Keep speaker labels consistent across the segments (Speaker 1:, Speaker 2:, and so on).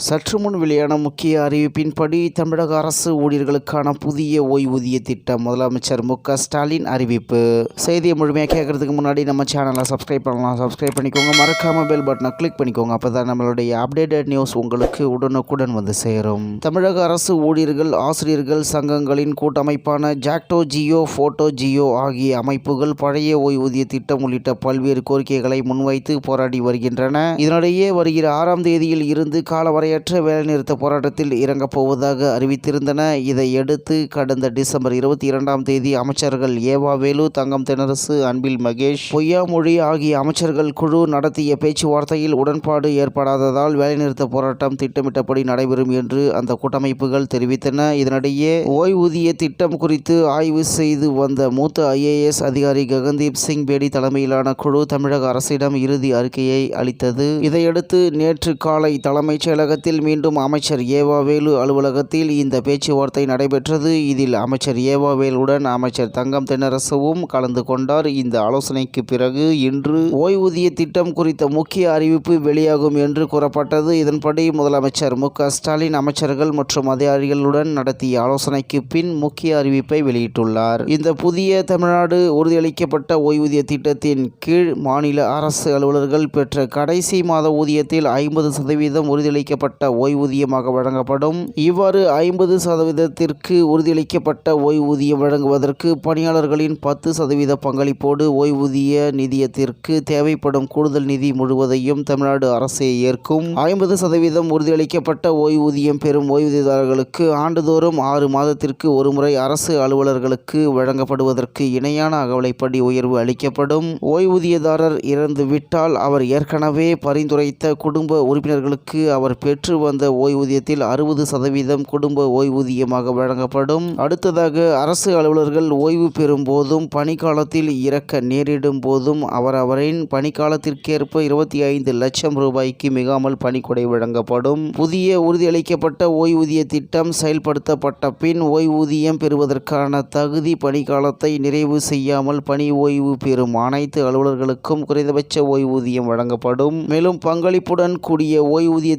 Speaker 1: சற்று முன் வெளியான முக்கிய அறிவிப்பின்படி தமிழக அரசு ஊழியர்களுக்கான புதிய ஓய்வூதிய திட்டம். முதலமைச்சர் மு க ஸ்டாலின் அறிவிப்பு. செய்தியை முழுமையாக கேட்கறதுக்கு முன்னாடி நம்ம சேனலை சப்ஸ்கிரைப் பண்ணலாம். சப்ஸ்கிரைப் பண்ணிக்கோங்க. மறக்காம பெல் பட்டனை கிளிக் பண்ணிக்கோங்க. அப்போதான் நம்மளுடைய அப்டேட்டட் நியூஸ் உங்களுக்கு உடனுக்குடன் வந்து சேரும். தமிழக அரசு ஊழியர்கள் ஆசிரியர்கள் சங்கங்களின் கூட்டமைப்பான ஜாக்டோ ஜியோ ஃபோட்டோ ஜியோ ஆகிய அமைப்புகள் பழைய ஓய்வூதிய திட்டம் உள்ளிட்ட பல்வேறு கோரிக்கைகளை முன்வைத்து போராடி வருகின்றன. இதனிடையே வருகிற ஆறாம் தேதியில் இருந்து தடையற்ற வேலைநிறுத்த போராட்டத்தில் இறங்கப் போவதாக அறிவித்திருந்தன. இதையடுத்து கடந்த டிசம்பர் இருபத்தி இரண்டாம் தேதி அமைச்சர்கள் ஏவா வேலு தங்கம் தெனரசு அன்பில் மகேஷ் பொய்யாமொழி ஆகிய அமைச்சர்கள் குழு நடத்திய பேச்சுவார்த்தையில் உடன்பாடு ஏற்படாததால் வேலைநிறுத்த போராட்டம் திட்டமிட்டபடி நடைபெறும் என்று அந்த கூட்டமைப்புகள் தெரிவித்தன. இதனிடையே ஓய்வூதிய திட்டம் குறித்து ஆய்வு செய்து வந்த மூத்த ஐஏஎஸ் அதிகாரி ககன்தீப் சிங் பேடி தலைமையிலான குழு தமிழக அரசிடம் இறுதி அறிக்கையை அளித்தது. இதையடுத்து நேற்று காலை தலைமைச் செயலக நேரத்தில் மீண்டும் அமைச்சர் ஏவாவேலு அலுவலகத்தில் இந்த பேச்சுவார்த்தை நடைபெற்றது. இதில் அமைச்சர் ஏவாவேலுடன் அமைச்சர் தங்கம் தென்னரசுவும் கலந்து கொண்டார். இந்த ஆலோசனைக்கு பிறகு இன்று ஓய்வூதிய திட்டம் குறித்த முக்கிய அறிவிப்பு வெளியாகும் என்று கூறப்பட்டது. இதன்படி முதலமைச்சர் மு. ஸ்டாலின் அமைச்சர்கள் மற்றும் அதிகாரிகளுடன் நடத்திய ஆலோசனைக்கு பின் முக்கிய அறிவிப்பை வெளியிட்டுள்ளார். இந்த புதிய தமிழ்நாடு உறுதியளிக்கப்பட்ட ஓய்வூதிய திட்டத்தின் கீழ் மாநில அரசு அலுவலர்கள் பெற்ற கடைசி மாத ஊதியத்தில் ஐம்பது சதவீதம் உறுதியளிக்கப்பட்ட ஓய்வூதியமாக வழங்கப்படும். இவ்வாறு ஐம்பது சதவீதத்திற்கு உறுதியளிக்கப்பட்ட ஓய்வூதியம் வழங்குவதற்கு பணியாளர்களின் பத்து சதவீத பங்களிப்போடு ஓய்வூதிய நிதியத்திற்கு தேவைப்படும் கூடுதல் நிதி முழுவதையும் தமிழ்நாடு அரசே ஏற்கும். ஐம்பது சதவீதம் உறுதியளிக்கப்பட்ட ஓய்வூதியம் பெறும் ஓய்வூதியதாரர்களுக்கு ஆண்டுதோறும் ஆறு மாதத்திற்கு ஒருமுறை அரசு அலுவலர்களுக்கு வழங்கப்படுவதற்கு இணையான அகவலைப்படி உயர்வு அளிக்கப்படும். ஓய்வூதியதாரர் இறந்துவிட்டால் அவர் ஏற்கனவே பரிந்துரைத்த குடும்ப உறுப்பினர்களுக்கு அவர் பெற்று பெற்று வந்த ஓய்வூதியத்தில் அறுபது சதவீதம் குடும்ப ஓய்வூதியமாக வழங்கப்படும். அடுத்ததாக அரசு அலுவலர்கள் ஓய்வு பெறும் போதும் பணிக்காலத்தில் இறக்க நேரிடும் போதும் அவரவரின் பணிக்காலத்திற்கேற்ப இருபத்தி ஐந்து லட்சம் ரூபாய்க்கு மிகாமல் பணிக்கொடை வழங்கப்படும். புதிய உறுதியளிக்கப்பட்ட ஓய்வூதிய திட்டம் செயல்படுத்தப்பட்ட பின் ஓய்வூதியம் பெறுவதற்கான தகுதி பணிக்காலத்தை நிறைவு செய்யாமல் பணி ஓய்வு பெறும் அனைத்து அலுவலர்களுக்கும் குறைந்தபட்ச ஓய்வூதியம் வழங்கப்படும். மேலும் பங்களிப்புடன் கூடிய ஓய்வூதிய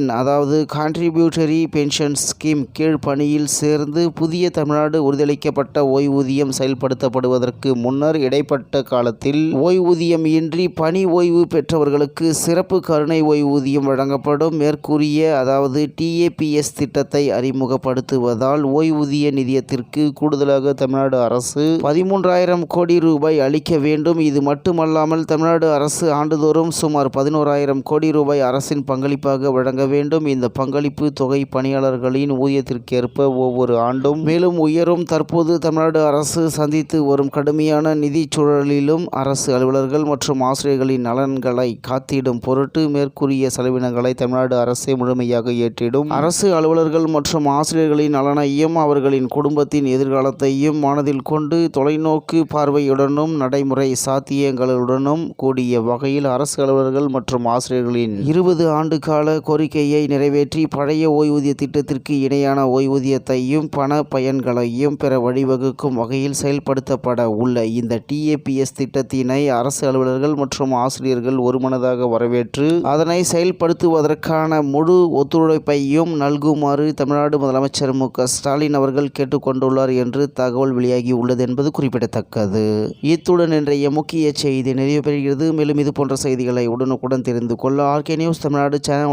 Speaker 1: திட்டத்தின் அதாவது கான்ட்ரிபியூட்டரி பென்ஷன் ஸ்கீம் கீழ் பணியில் சேர்ந்து புதிய தமிழ்நாடு உறுதியளிக்கப்பட்ட ஓய்வூதியம் செயல்படுத்தப்படுவதற்கு முன்னர் இடைப்பட்ட காலத்தில் ஓய்வூதியம் இன்றி பணி ஓய்வு பெற்றவர்களுக்கு சிறப்பு கருணை ஓய்வூதியம் வழங்கப்படும். மேற்கூறிய அதாவது டிஏபிஎஸ் திட்டத்தை அறிமுகப்படுத்துவதால் ஓய்வூதிய நிதியத்திற்கு கூடுதலாக தமிழ்நாடு அரசு பதிமூன்றாயிரம் கோடி ரூபாய் அளிக்க வேண்டும். இது மட்டுமல்லாமல் தமிழ்நாடு அரசு ஆண்டுதோறும் சுமார் பதினோராயிரம் கோடி ரூபாய் அரசின் பங்களிப்பாக வழங்க வேண்டும். இந்த பங்களிப்பு தொகை பணியாளர்களின் ஊதியத்திற்கேற்ப ஒவ்வொரு ஆண்டும் மேலும் உயரும். தற்போது தமிழ்நாடு அரசு சந்தித்து வரும் கடுமையான நிதி சூழலிலும் அரசு அலுவலர்கள் மற்றும் ஆசிரியர்களின் நலன்களை காத்திடும் பொருட்டு மேற்கூறிய செலவினங்களை தமிழ்நாடு அரசே முழுமையாக ஏற்றிடும். அரசு அலுவலர்கள் மற்றும் ஆசிரியர்களின் நலனையும் அவர்களின் குடும்பத்தின் எதிர்காலத்தையும் மனதில் கொண்டு தொலைநோக்கு பார்வையுடனும் நடைமுறை சாத்தியங்களுடனும் கூடிய வகையில் அரசு அலுவலர்கள் மற்றும் ஆசிரியர்களின் இருபது ஆண்டு கால கோரிக்கையை நிறைவேற்றி பழைய ஓய்வூதிய திட்டத்திற்கு இணையான ஓய்வூதியத்தையும் பண பயன்களையும் பெற வழிவகுக்கும் வகையில் செயல்படுத்தப்பட உள்ள இந்த டிஏபிஎஸ் திட்டத்தினை அரசு அலுவலர்கள் மற்றும் ஆசிரியர்கள் ஒருமனதாக வரவேற்று அதனை செயல்படுத்துவதற்கான முழு ஒத்துழைப்பையும் நல்குமாறு தமிழ்நாடு முதலமைச்சர் மு க ஸ்டாலின் அவர்கள் கேட்டுக்கொண்டுள்ளார் என்று தகவல் வெளியாகி உள்ளது என்பது குறிப்பிடத்தக்கது. இத்துடன் இன்றைய முக்கிய செய்தி நிறைவு பெறுகிறது. மேலும் இது போன்ற செய்திகளை உடனுக்குடன் தெரிந்து கொள்ள ஆர்கே நியூஸ் தமிழ்நாடு சேனல்